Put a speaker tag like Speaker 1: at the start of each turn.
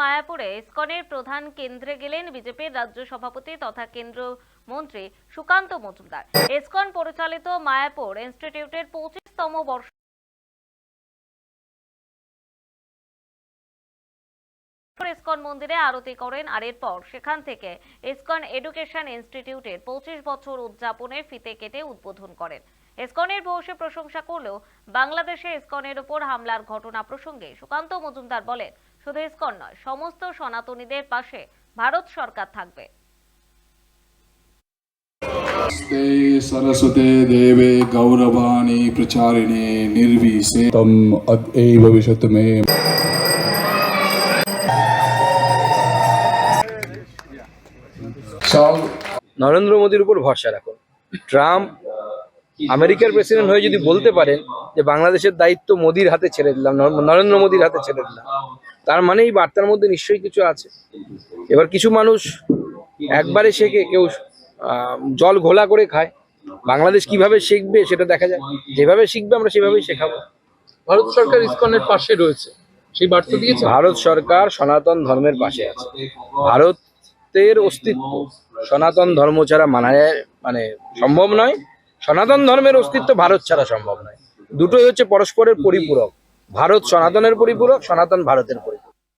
Speaker 1: মায়াপুরে ইসকনের প্রধান কেন্দ্রে গেলেন বিজেপির রাজ্য সভাপতি তথা কেন্দ্র মন্ত্রী সুকান্ত মজুমদার। ইসকন পরিচালিত মায়াপুর ইনস্টিটিউটের পঁচিশতম বর্ষ ইসকন মন্দিরে আরতি করেন আর এরপর সেখান থেকে ইসকন এডুকেশন ইনস্টিটিউটের পঁচিশ বছর উদযাপনের ফিতে কেটে উদ্বোধন করেন। ইসকনের ভূয়সী প্রশংসা করলেও বাংলাদেশে ইসকনের উপর হামলার ঘটনা প্রসঙ্গে সুকান্ত মজুমদার বলেন শুধু ইসকন নয় সমস্ত সনাতনীদের পাশে ভারত সরকার থাকবে
Speaker 2: नमस्ते सरस्वते देवे गौरवाणी प्रचारिणे निर्विसे तम अद्यैव विशत मे Shall
Speaker 3: নরেন্দ্র মোদীর উপর ভরসা রাখুন ট্রাম্প আমেরিকার প্রেসিডেন্ট হয়ে যদি বলতে পারেন যে বাংলাদেশের দায়িত্ব মোদির হাতে ছেড়ে দিলাম নর- নরেন্দ্র মোদীর হাতে ছেড়ে দিলাম তার মানে এই বার্তার মধ্যে নিশ্চয়ই কিছু আছে। এবার কিছু মানুষ একবারে শেখে কেউ জল ঘোলা করে খায়। বাংলাদেশ কীভাবে শিখবে সেটা দেখা যায় যেভাবে শিখবে আমরা সেভাবেই শেখাবো।
Speaker 4: ভারত সরকার ইসকনের পাশে রয়েছে। সেই বার্তা দিয়েছে?
Speaker 3: ভারত সরকার সনাতন ধর্মের পাশে আছে। ভারতের অস্তিত্ব সনাতন ধর্ম ছাড়া মানা যায় মানে সম্ভব নয়। সনাতন ধর্মের অস্তিত্ব ভারত ছাড়া সম্ভব নয়। দুটোই হচ্ছে পরস্পরের পরিপূরক। ভারত সনাতনের পরিপূরক সনাতন ভারতের পরিপূরক।